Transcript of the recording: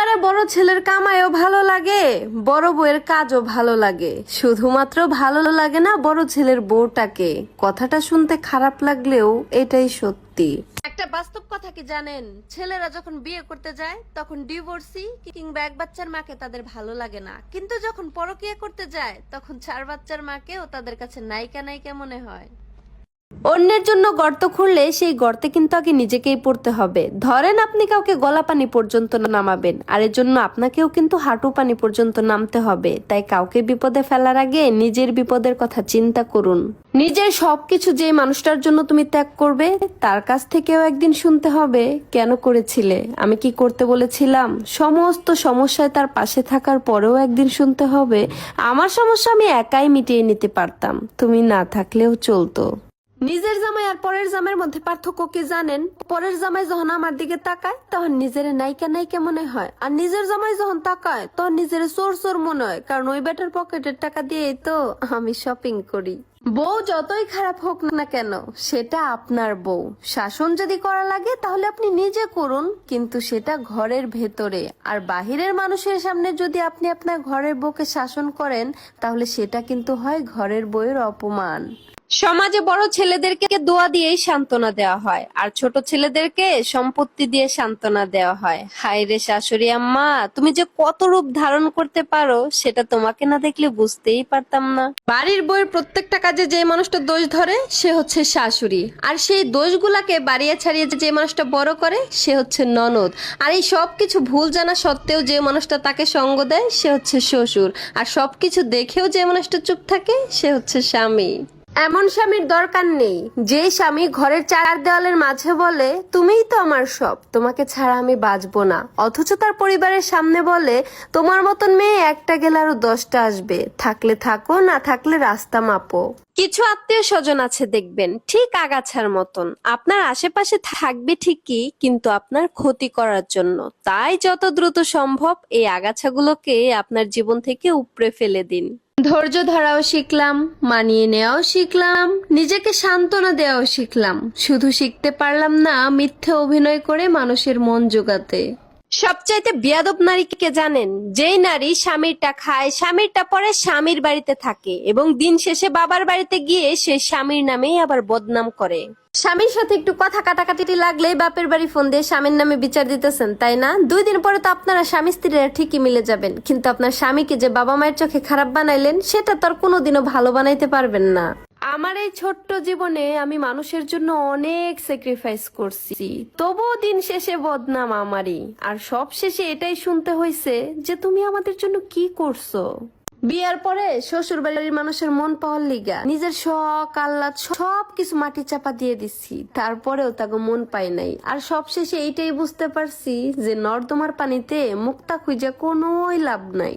পারে বড় ছেলের কামাইও ভালো লাগে, বড় বউয়ের কাজও ভালো লাগে। শুধুমাত্র ভালো লাগে না বড় ছেলের বউটাকে। কথাটা শুনতে খারাপ লাগলেও এটাই সত্যি। একটা বাস্তব কথা কি জানেন? ছেলেরা যখন বিয়ে করতে যায়, তখন ডিভোর্সি কিংবা এক বাচ্চার মাকে তাদের ভালো লাগে না। কিন্তু যখন পরকিয়া করতে যায়, তখন চার বাচ্চার মাকেও তাদের কাছে নায়িকা নায়িকা মনে হয়। অন্যের জন্য গর্ত খুঁড়লে সেই গর্তে কিন্তু আগে নিজেকেই পড়তে হবে। ধরেন আপনি কাউকে গলা পানি পর্যন্ত নামাবেন, আর এর জন্য আপনাকেও কিন্তু হাঁটু পানি পর্যন্ত নামতে হবে। তাই কাউকে বিপদে ফেলার আগে নিজের বিপদের কথা চিন্তা করুন। নিজের সবকিছু যে মানুষটার জন্য তুমি ত্যাগ করবে, তার কাছ থেকেও একদিন শুনতে হবে, কেন করেছিলে? আমি কি করতে বলেছিলাম? সমস্ত সমস্যায় তার পাশে থাকার পরেও একদিন শুনতে হবে, আমার সমস্যা আমি একাই মিটিয়ে নিতে পারতাম। তুমি না থাকলেও চলতো। নিজের জামাই আর পরের জামাইয়ের মধ্যে পার্থক্য কি জানেন? পরের জামাই যখন আমার দিকে তাকায়, তখন নিজের নায়িকা নায়িকা মনে হয়। আর নিজের জামাই যখন তাকায়, তখন নিজের চোর চোর মনে হয়। কারণ ওই বেটার পকেটের টাকা দিয়েই তো আমি শপিং করি। বউ যতই খারাপ হোক না কেন, সেটা আপনার বউ। শাসন যদি করা লাগে, তাহলে আপনি নিজে করুন, কিন্তু সেটা ঘরের ভেতরে। আর বাহিরের মানুষের সামনে যদি আপনি আপনার ঘরের বউকে শাসন করেন, তাহলে সেটা কিন্তু হয় ঘরের বউয়ের অপমান। সমাজে বড় ছেলেদেরকে দোয়া দিয়েই সান্ত্বনা দেওয়া হয়, আর ছোট ছেলেদেরকে সম্পত্তি দিয়ে সান্ত্বনা দেওয়া হয়। হায় রে শাশুড়ি আম্মা, তুমি যে কত রূপ ধারণ করতে পারো, সেটা তোমাকে না দেখলে বুঝতেই পারতাম না। বাড়ির বইয়ের প্রত্যেকটা কাজে যে মানুষটা দোষ ধরে, সে হচ্ছে শাশুড়ি। আর সেই দোষগুলাকে বাড়িয়ে ছাড়িয়ে যে মানুষটা বড় করে, সে হচ্ছে ননদ। আর এই সব কিছু ভুল জানা সত্ত্বেও যে মানুষটা তাকে সঙ্গ দেয়, সে হচ্ছে শ্বশুর। আর সবকিছু দেখেও যে মানুষটা চুপ থাকে, সে হচ্ছে স্বামী। এমন স্বামীর দরকার নেই যে স্বামী ঘরের চার দেওয়ালের মাঝে বলে, তুমিই তো আমার সব, তোমাকে ছাড়া আমি বাঁচবো না। অথচ তার পরিবারের সামনে বলে, তোমার মতন মেয়ে একটা গেলে আরও দশটা আসবে, থাকলে থাকো, না থাকলে রাস্তা মাপো। কিছু আত্মীয় স্বজন আছে দেখবেন, ঠিক আগাছার মতন। আপনার আশেপাশে থাকবে ঠিকই, কিন্তু আপনার ক্ষতি করার জন্য। তাই যত দ্রুত সম্ভব এই আগাছাগুলোকে আপনার জীবন থেকে উপড়ে ফেলে দিন। ধৈর্য ধরাও শিখলাম, মানিয়ে নেওয়াও শিখলাম, নিজেকে সান্ত্বনা দেওয়াও শিখলাম। শুধু শিখতে পারলাম না, মিথ্যে অভিনয় করে মানুষের মন জোগাতে। সবচাইতে বিয়াদব নারী কে জানেন? যেই নারী স্বামীরটা খায়, স্বামীরটা পরে স্বামীর বাড়িতে থাকে এবং দিন শেষে বাবার বাড়িতে গিয়ে সে স্বামীর নামেই আবার বদনাম করে। স্বামীর সাথে একটু কথা কাটাকাটি লাগলেই বাপের বাড়ি ফোন দিয়ে স্বামীর নামে বিচার দিতেছেন, তাই না? দুই দিন পরে তো আপনারা স্বামী স্ত্রীরা ঠিকই মিলে যাবেন, কিন্তু আপনার স্বামীকে যে বাবা মায়ের চোখে খারাপ বানাইলেন, সেটা তো আর কোনোদিনও ভালো বানাইতে পারবেন না। আমার এই ছোট্ট জীবনে আমি মানুষের জন্য অনেক স্যাক্রিফাইস করছি। তবুও দিন শেষে বদনাম আমারই। আর সব শেষে এটাই শুনতে হয়েছে যে তুমি আমাদের জন্য কি করছ। বিয়ার পরে শ্বশুর বাড়ির মানুষের মন পাওয়ার লিগা নিজের শখ, আহ্লাদ সব কিছু মাটি চাপা দিয়ে দিচ্ছি তারপরেও তাকে মন পাই নাই। আর সবশেষে এইটাই বুঝতে পারছি যে নর্দমার পানিতে মুক্তা খুঁজে কোনোই লাভ নাই।